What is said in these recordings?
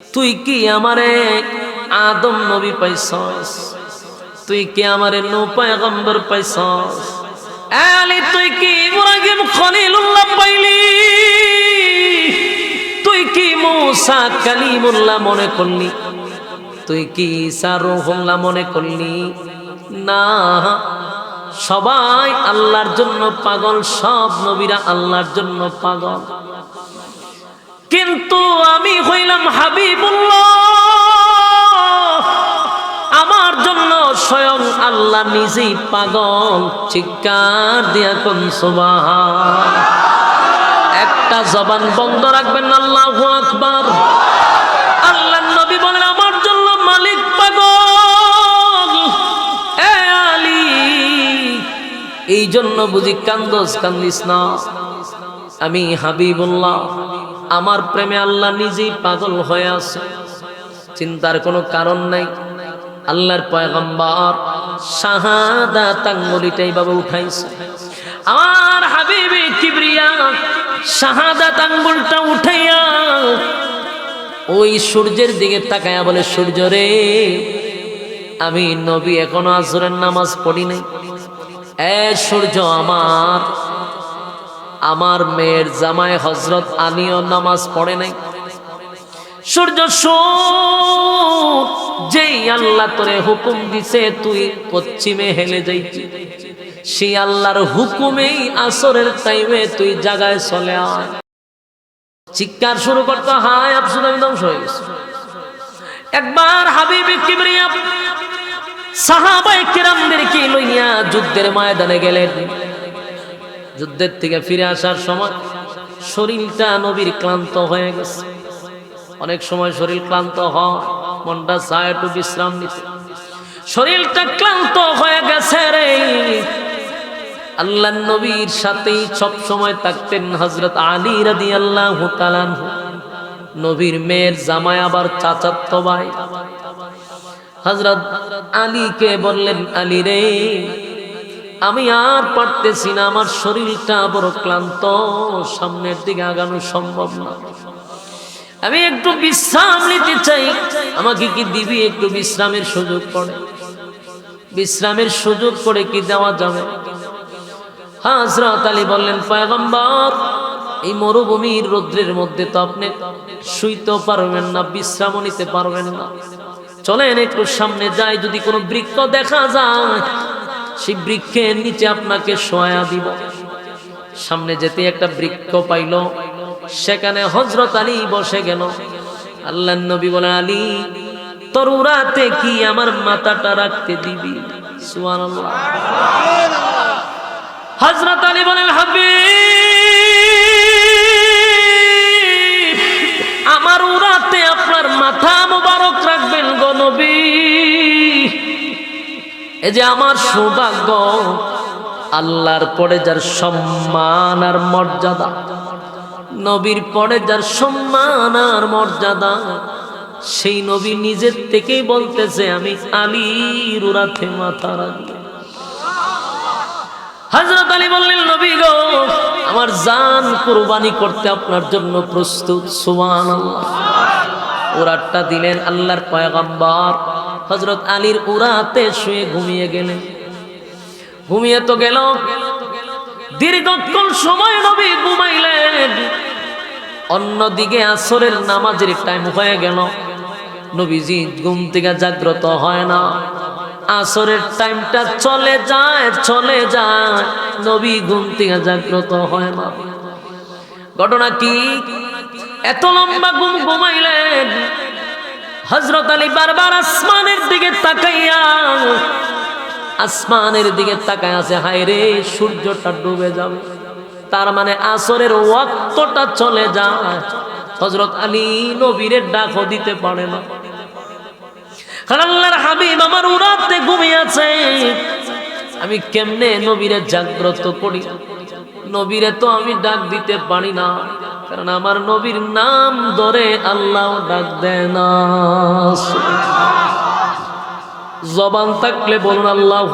তুই কি আমারে আদম নবী পাইছস? তুই কি আমারে নো পয়গম্বর পাইছস? আলি, তুই কি ইব্রাহিম খলিলুল্লাহ পাইলি? তুই কি মুসা কালিমুল্লাহ মনে করলি? তুই কি ঈসা রুহুল্লাহ মনে করলি? না, সবাই আল্লাহর জন্য পাগল, সব নবীরা আল্লাহর জন্য পাগল। কিন্তু আমি হইলাম আল্লাহ নিজেই পাগল, চিৎকার দিয়া কোন একটা জবান বন্ধ রাখবেন, আল্লাহু আকবার। মালিক এই জন্য বুঝি কান্দস, কান্দিস না। আমি হাবিবুল্লাহ, আমার প্রেমে আল্লাহ নিজেই পাগল হয়ে আছে। চিন্তার কোনো কারণ নাই। আল্লাহর পয়গম্বর শাহাদা তাঙ্গুলিটাই বাবা উঠাইছে। আমার হাবিবে কিবরিয়া শাহাদা তাঙ্গুলটা উঠাইয়া ওই সূর্যের দিকে তাকায়া বলে, সূর্য রে, আমি নবী এখনও আসরের নামাজ পড়ি নাই। এ সূর্য আমার আমার মেয়ের জামাই হজরত আলীও নামাজ পড়ে নাই। সূর্য যেই আল্লাহ তোরে হুকুম দিছে, তুই পশ্চিমে হেলে যাইতি। সেই আল্লাহর হুকুমেই আসরের টাইমে তুই জায়গায় চলে চিৎকার শুরু করতে হায় আফসুদ আমি ধ্বংস হয়ে গেছি। একবার হাবিবি কিবরিয়া সাহাবাই কিরামদেরকে লইয়া যুদ্ধের ময়দানে গেলেন? যুদ্ধের থেকে ফিরে আসার সময় শরীরটা নবীর ক্লান্ত হয়ে গেছে। অনেক সময় শরীর ক্লান্ত হয়, মনটা চায় একটু বিশ্রাম নিতে। শরীরটা ক্লান্ত হয়ে গেছে রে। আল্লাহ নবীর সাথেই সব সময় থাকতেন হজরত আলী রাদি আল্লাহ নবীর মেয়ের জামাই আবার চাচাত্ত ভাই। হজরত আলীকে বললেন, আলী রে, আমি আর পারতেছি না, আমার শরীরটা বড় ক্লান্ত, সামনের দিকে আগানো সম্ভব না। আমি একটু বিশ্রাম নিতে চাই। আমাকে কি দিবি একটু বিশ্রামের সুযোগ করে? বিশ্রামের সুযোগ করে কি দেওয়া যাবে? হাজরত আলী বললেন, পয়গম্বর, এই মরুভূমির রৌদ্রের মধ্যে তো আপনি শুইতেও পারবেন না, বিশ্রামও নিতে পারবেন না। চলেন একটু সামনে যাই, যদি কোনো বৃক্ষ দেখা যায়, সেই বৃক্ষের নিচে আপনাকে সয়া দিব। সামনে যেতে একটা বৃক্ষ পাইল। সেখানে হজরত আলী বসে গেল। আল্লাহ নবী বলে, আলী তরুরাতে কি আমার মাথাটা রাখতে দিবি? হজরত আলী বলেন হাবি আমার উড়াতে আপনার মাথা মোবারক রাখবেন গো নবী। এই যে আমার সৌভাগ্য, আল্লাহর পরে যার সম্মান আর মর্যাদা নবীর পরে যার সম্মান আর মর্যাদা, সেই নবী নিজের থেকেই বলতেছে, আমি আলীর উড়াতে মাথা রাখব। হজরত আলী বললেন, নবী গো, আমার জান কোরবানি করতে আপনার জন্য প্রস্তুত। সুমান উড়াটটা দিলেন আল্লাহর পয়গম্বর। হজরত আলীর উড়াতে শুয়ে ঘুমিয়ে গেলেন। ঘুমিয়ে তো গেল। দীর্ঘক্ষণ সময় নবী ঘুমাইলেন। অন্যদিকে আসরের নামাজের টাইম হয়ে গেল। নবীজি ঘুম থেকে জাগ্রত হয় না। আসরের টাইমটা চলে যায় চলে যায়। নবী ঘুম থেকে জাগ্রত হয় না। ঘটনা কি? এত লম্বা ঘুম ঘুমাইলেন। হজরত আলী বারবার আসমানের দিকে তাকাইয়া, আসমানের দিকে তাকায় আছে হায় রে সূর্যটা ডুবে যাবে। তার মানে আসরের ওয়াক্তটা চলে যায়। হজরত আলী নবীরের ডাকও দিতে পারে না। আল্লাহর হাবিব আমার উড়াতে ঘুমিয়ে আছে আমি কেমনে নবীরে জাগ্রত করি? নবীরে তো আমি ডাক দিতে পারি না। কারণ আমার নবীর নাম ধরে আল্লাহ ডাক দেয় না। জবান থাকলে বলুন আল্লাহ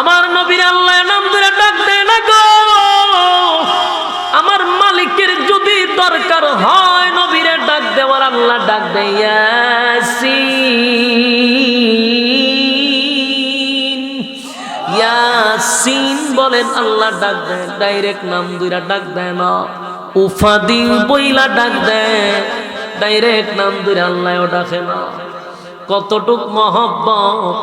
আমার নবীর আল্লাহ নাম বলেন, আল্লাহ ডাক দেয়, ডাইরেক্ট নাম দুইরা ডাক দেয় না। উফাদি বইলা ডাক দেয়, ডাইরেক্ট নাম দুইরা আল্লাহও ডাকে না। কতটুক মহব্বত।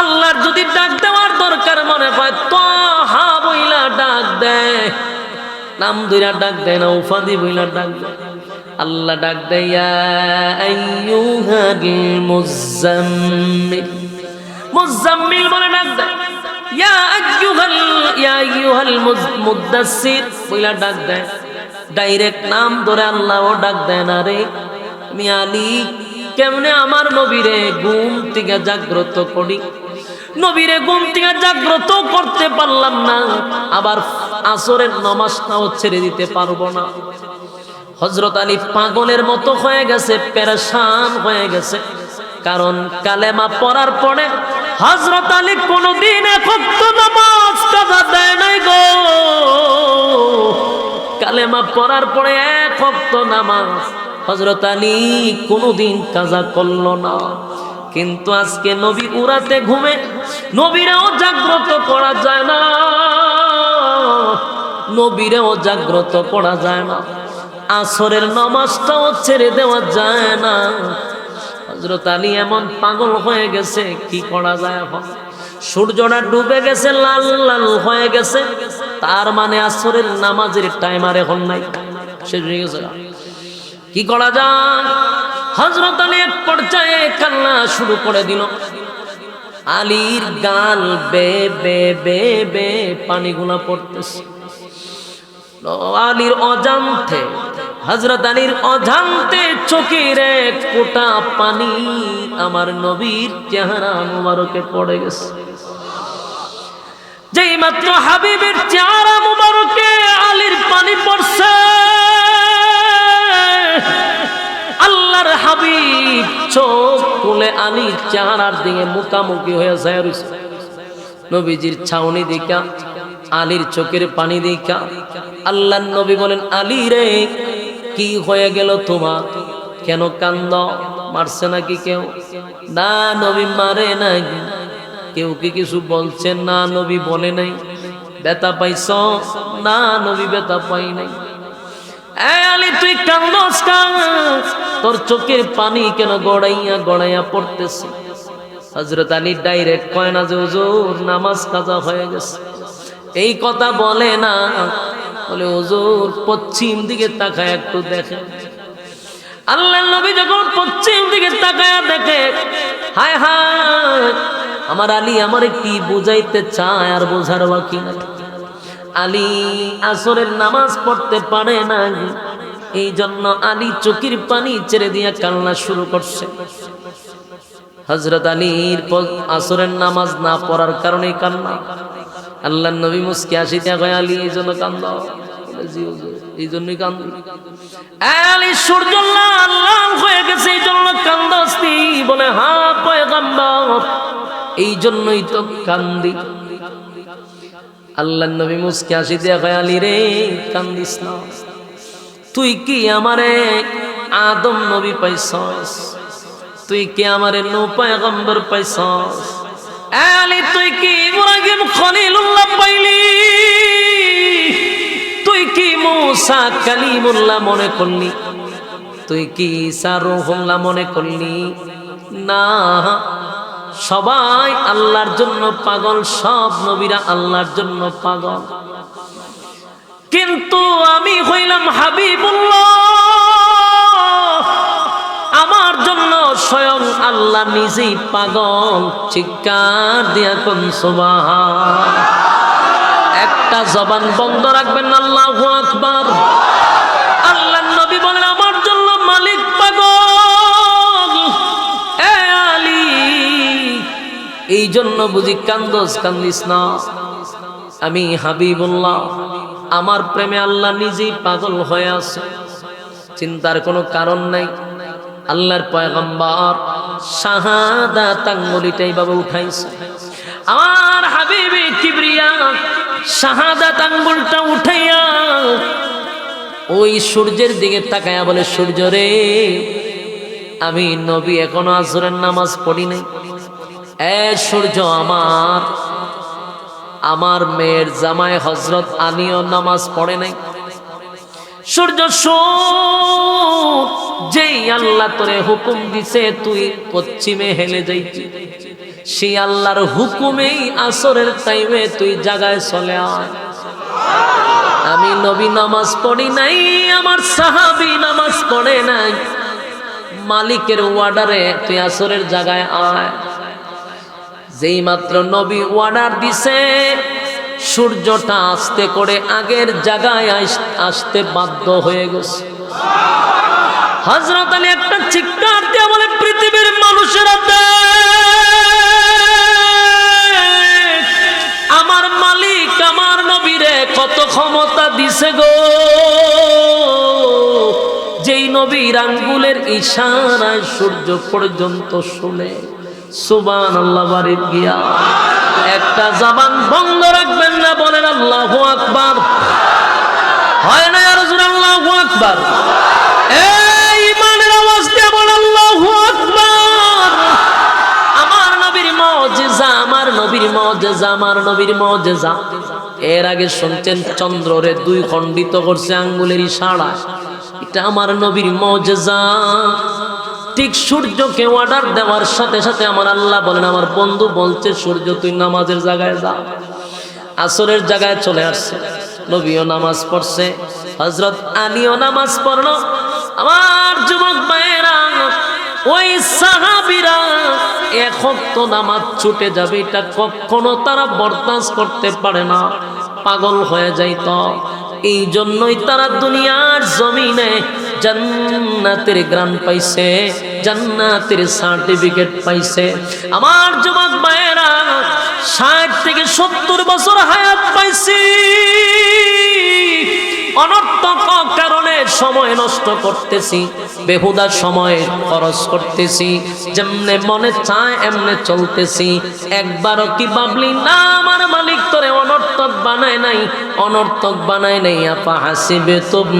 আল্লাহর যদি ডাক দেওয়ার দরকার মনে হয় তো হা বইলা ডাক দেয়। নাম দুইরা ডাক দেয় না উফাদি বইলা ডাক দেয়। আল্লাহ ডাক দেয়, ইয়া মুজাম্মিল মুজাম্মিল বলে ডাক দেয়। ইয়া ইয়া ডাক দেয়। ডাইরেক্ট নাম ডাক দেয় না রে। কেমনে আমার থেকে জাগ্রত করি? নবীরে ঘুম থেকে জাগ্রত করতে পারলাম না। আবার আসরের নমাজটাও ছেড়ে দিতে পারব না। হজরত আলী পাগলের মতো হয়ে গেছে, পেরেশান হয়ে গেছে। কারণ কালেমা পড়ার পরে হজরত আলী কোনদিন একত্র নাই গো। কালেমা পড়ার পরে এক ভক্ত নামাজ। হজরত আলী কোনোদিন কাজা করল না। কিন্তু আজকে নবী উড়াতে ঘুমে, নবীরাও জাগ্রত করা যায় না। নবীরেও জাগ্রত করা যায় না। আসরের নমাজটাও ছেড়ে দেওয়া যায় না। হজরত আলী এমন পাগল হয়ে গেছে, কি করা যায় এখন? সূর্যটা ডুবে গেছে, লাল লাল হয়ে গেছে, তার মানে আসরের নামাজের টাইম আর এখন নাই। শেষ হয়ে গেছে। কি করা যায়? হজরত আলী এক পর্যায়ে কান্না শুরু করে দিল। আলীর গাল বে বে বে বে, পানিগুলা পড়তেছে। আলীর অজান্তে হজরত আলীর অজান্তে চোখের এক ফোঁটা পানি আমার নবীর চেহারা মুবারকে পড়ে গেছে। যেই মাত্র হাবিবের চেহারা মুবারকে আলীর পানি পড়ছে, আল্লাহর হাবিব চোখ তুলে আলীর চেহারার দিকে মুখামুখি হয়ে যায় নবীজির ছাউনি দিকা আলীর চোখের পানি দিকা আল্লাহ নবী বলেন, আলী রে কি হয়ে গেল তোমার কেন কান্দ? মারছে নাকি কেউ? না, নবী মারে নাই। কেউ কি কিছু বলছেন না, নবী বলে নাই। বেতা পাইছ? না, নবী বেতা পাই নাই। তুই কান্দস তোর চোখের পানি কেন গড়াইয়া গড়াইয়া পড়তেছে? হজরত আলী ডাইরেক্ট কয় না যে, হুজুর, নামাজ কাজা হয়ে গেছে। এই কথা বলে না। বলে, হুজুর, পশ্চিম দিকে তাকায় একটু দেখে। আল্লাহ নবী যখন পশ্চিম দিকে তাকায় দেখে, হায় হায়, আমার আলী আমার কি বুঝাইতে চায় আর বোঝার বাকি নাই? আলী আসরের নামাজ পড়তে পারে না এই জন্য আলী চোখের পানি ছেড়ে দিয়া কান্না শুরু করছে। হজরত আলীর আসরের নামাজ না পড়ার কারণে কান্না। আল্লাহ নবী মুসকে আসি কয়, আলী, এই জন্য কান্দ। এই জন্যই কান্দি। আলী, সূর্য লাল হয়ে গেছে, এই জন্য কান্দস্তি বলে, হা, পয়গম্বর, এই জন্যই তো কান্দি। আল্লাহ নবী মুসকে আসি কয়, আলী রে, কান্দিস না। তুই কি আমারে আদম নবী পাইছস? তুই কি আমারে নো পয়গম্বর পাইছস? তুই কি তুই কি মনে করলি? তুই কি মনে করলি? না, সবাই আল্লাহর জন্য পাগল, সব নবীরা আল্লাহর জন্য পাগল। কিন্তু আমি হইলাম হাবিবুল্লাহ। আমার জন্য স্বয়ং আল্লাহ নিজেই পাগল। চিৎকার দিয়া কোন একটা জবান বন্ধ রাখবেন, আল্লাহু আকবার। আল্লাহ নবী বলেন, আমার জন্য মালিক পাগল। এ আলী, এই জন্য বুঝি কান্দস, কান্দিস না। আমি হাবি হাবিবুল্লাহ, আমার প্রেমে আল্লাহ নিজেই পাগল হয়ে আছে। চিন্তার কোনো কারণ নাই। আল্লাহর পয়গম্বর শাহাদাত আঙ্গুলিটাই বাবা উঠাইছে। আমার হাবিবি কিবরিয়া শাহাদাত আঙ্গুলটা উঠাইয়া ওই সূর্যের দিকে তাকায়া বলে, সূর্য রে, আমি নবী এখনও আসরের নামাজ পড়ি নাই। এ সূর্য আমার আমার মেয়ের জামাই হজরত আনিও নামাজ পড়ে নাই। সূর্য যেই আল্লাহ তোরে হুকুম দিছে, তুই পশ্চিমে হেলে যাইছি সেই আল্লাহর হুকুমেই আসরের টাইমে তুই জাগায় চলে আয়। আমি নবী নামাজ পড়ি নাই, আমার সাহাবি নামাজ পড়ে নাই। মালিকের ওয়ার্ডারে তুই আসরের জায়গায় আয়। যেই মাত্র নবী ওয়ার্ডার দিছে সূর্যটা আস্তে করে আগের জায়গায় আসতে বাধ্য হয়ে গেছে। হজরত আলী একটা চিৎকার দিয়ে বলে, পৃথিবীর মানুষেরা আমার মালিক, আমার নবীরে কত ক্ষমতা দিছে গো। যেই নবীর আঙ্গুলের ইশারায় সূর্য পর্যন্ত শুনে। সুবান আল্লাহ বাড়ির গিয়া একটা জবান বন্ধ রাখবেন না বলেন, আল্লাহ আকবার। হয় না আর আল্লাহ আকবার। দুই খণ্ডিত করছে এটা আমার ঠিক সূর্যকে অর্ডার দেওয়ার সাথে সাথে আমার আল্লাহ বলেন, আমার বন্ধু বলছে, সূর্য, তুই নামাজের জায়গায় যা। আসরের জায়গায় চলে আসছে। নবীও নামাজ পড়ছে হজরত আলীও নামাজ পড়ল। আমার যুবক ভাইয়েরা, ওই সাহাবিরা, এখন তো নামাজ ছুটে যাবে, এটা কখনো তারা বরদাস্ত করতে পারে না। পাগল হয়ে যাইত এই জন্যই তারা দুনিয়ার জমিনে জান্নাতের গ্রান পাইছে। জান্নাতের সার্টিফিকেট পাইছে। আমার যুবক ভাইয়েরা, ষাট থেকে সত্তর বছর হায়াত পাইছি। অনর্থক কারণে সময় নষ্ট করতেছি, বেহুদা সময় খরচ করতেছি, যেমনে মনে চায় এমনে চলতেছি। একবারও কি ভাবলি না, আমার মালিক তোরে অনর্থক বানায় নাই, অনর্থক বানায় নাই। আপা হাসিবে তুম,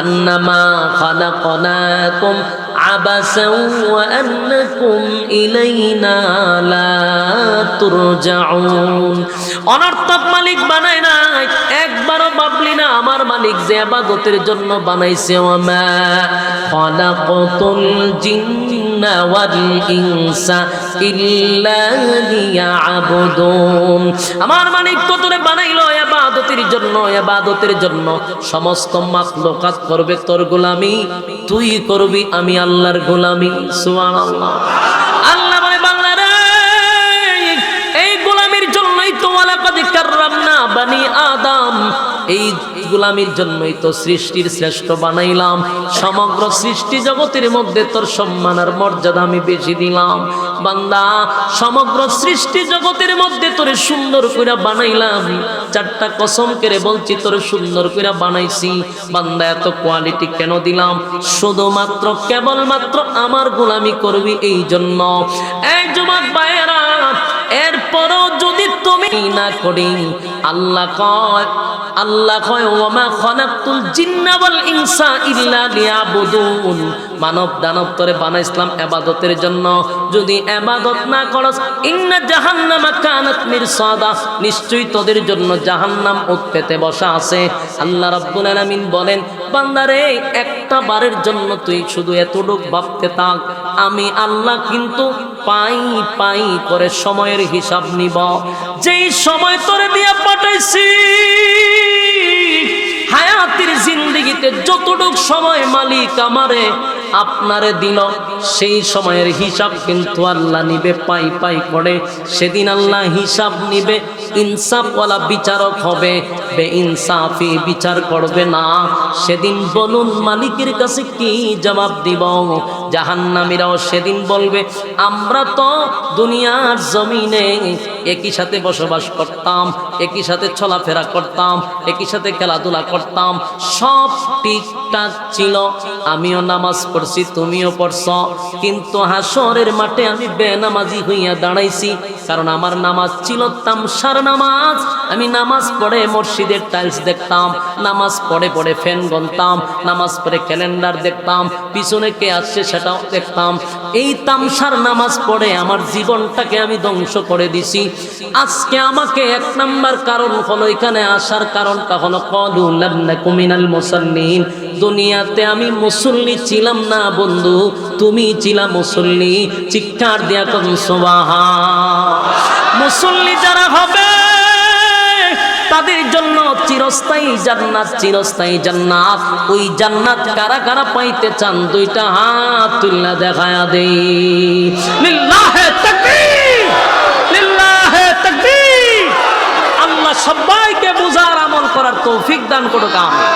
আন্নামা খালাকনাকুম عبسا وأنكم إلينا لا ترجعون অনর্থক মালিক বানায় নাই একবারও ভাবলি না আমার মালিক যে আবাদতের জন্য বানাইছে ওমা খলাকতুল জিন্না আমার মালিক তো তোরে বানাইলো ইবাদতের জন্য ইবাদতের জন্য। সমস্ত মাখলুকাত করবে তোর গোলামি, তুই করবি আমি আল্লাহর গোলামি, সুবহানাল্লাহ। আল্লাহ এই গোলামির জন্যই এই গোলামির জন্যই তো সৃষ্টির শ্রেষ্ঠ বানাইলাম। সমগ্র সৃষ্টি জগতের মধ্যে তোর সম্মান আর মর্যাদা আমি বেশি দিলাম। বান্দা, সমগ্র সৃষ্টি জগতের মধ্যে তোরে সুন্দর করে বানাইলাম। চারটা কসম করে বলছি, তোরে সুন্দর করে বানাইছি। বান্দা, এত কোয়ালিটি কেন দিলাম? শুধুমাত্র, কেবলমাত্র আমার গোলামি করবি এই জন্য। যুবক ভাইয়েরা এরপরও যদি তুমি না করি, আল্লাহ কয় আল্লাহ কয় ওমা খনাকুল জিন্না ওয়াল ইনসা ইল্লা মানব দানব তোরে বানাইছিলাম ইবাদতের জন্য। যদি ইবাদত না করস, ইন্না জাহান্নামা কানাত মিরসাদা। নিশ্চয়ই তোদের জন্য জাহান্নাম উৎপেতে বসা আছে। আল্লাহ রাব্বুল আলামিন বলেন বান্দারে, একটা বারের জন্য তুই শুধু এতটুক ভাবতে থাক, আমি আল্লাহ কিন্তু পাই পাই করে সময়ের হিসাব নিব। যেই সময় তোরে দিয়ে পাঠাইছি, হায়াতের জিন্দিগিতে যতটুক সময় মালিক আমারে, আপনারে দিল, সেই সময়ের হিসাব কিন্তু আল্লাহ নিবে, পাই পাই করে। সেদিন আল্লাহ হিসাব নিবে ইনসাফওয়ালা বিচারক হবে। বে ইনসাফি বিচার করবে না। সেদিন বলুন, মালিকের কাছে কি জবাব দিব? জাহান্নামীরাও সেদিন বলবে, আমরা তো দুনিয়ার জমিনে একই সাথে বসবাস করতাম, একই সাথে চলাফেরা করতাম, একই সাথে খেলাধুলা করতাম। সব ঠিকঠাক ছিল। আমিও নামাজ পড়ছি, তুমিও পড়ছ। কিন্তু হাসরের মাঠে আমি বেনামাজি হইয়া দাঁড়াইছি। কারণ আমার নামাজ ছিল তামসার নামাজ। আমি নামাজ পড়ে মসজিদের টাইলস দেখতাম, নামাজ পড়ে পড়ে ফ্যান গনতাম নামাজ পড়ে ক্যালেন্ডার দেখতাম, পিছনে কে আসছে সেটা সেটা দেখতাম। এই তামসার নামাজ পড়ে আমার জীবনটাকে আমি ধ্বংস করে দিছি। আজকে আমাকে এক নাম্বার কারণ হলো, এখানে আসার কারণটা হলো কুমিনাল মুসাল্লিন। দুনিয়াতে আমি মুসল্লি ছিলাম না বন্ধু, তুমি ছিলা মুসল্লি। চিৎকার দিয়া কোন সোবাহা মুসল্লি যারা হবে, তাদের জন্য চিরস্থায়ী জান্নাত চিরস্থায়ী জান্নাত। ওই জান্নাত কারা কারা পাইতে চান, দুইটা হাত তুলনা দেখায়া দেই। লিল্লাহে আল্লাহ সবাইকে বুঝার আমল করার তৌফিক দান করুক, আমিন।